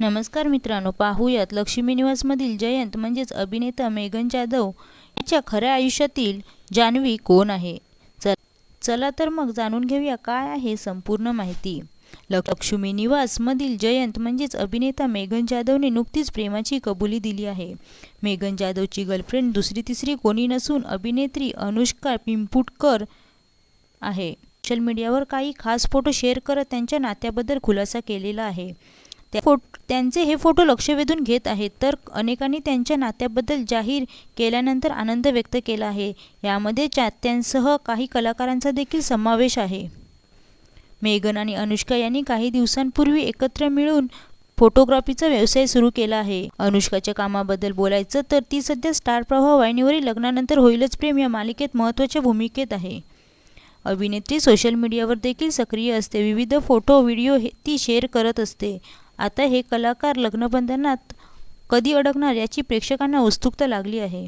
नमस्कार मित्रांनो पाहूयात लक्ष्मी निवासमधील जयंत म्हणजेच अभिनेता मेघन जाधव याच्या खऱ्या आयुष्यातील जान्हवी कोण आहे? चल चला तर मग जाणून घेऊया काय आहे संपूर्ण माहिती. लक्ष्मी निवासमधील जयंत म्हणजेच अभिनेता मेघन जाधवने नुकतीच प्रेमाची कबुली दिली आहे. मेघन जाधवची गर्लफ्रेंड दुसरी तिसरी कोणी नसून अभिनेत्री अनुष्का पिंपुटकर आहे. सोशल मीडियावर काही खास फोटो शेअर करत त्यांच्या नात्याबद्दल खुलासा केलेला आहे. त्या फोट त्यांचे हे फोटो लक्ष वेधून घेत आहेत. तर अनेकांनी त्यांच्या नात्याबद्दल जाहीर केल्यानंतर आनंद व्यक्त केला आहे. यामध्ये चाहत्यांसह काही कलाकारांचा देखील समावेश आहे. मेघन आणि अनुष्का यांनी काही दिवसांपूर्वी एकत्र मिळून फोटोग्राफीचा व्यवसाय सुरू केला आहे. अनुष्काच्या कामाबद्दल बोलायचं तर ती सध्या स्टार प्रवाह वाहिनीवरील लग्नानंतर होईलच प्रेम या मालिकेत महत्त्वाच्या भूमिकेत आहे. अभिनेत्री सोशल मीडियावर देखील सक्रिय असते. विविध फोटो व्हिडिओ हे ती शेअर करत असते. आता हे कलाकार लग्नबंधनात कधी अडकणार याची प्रेक्षकांना उत्सुकता लागली आहे.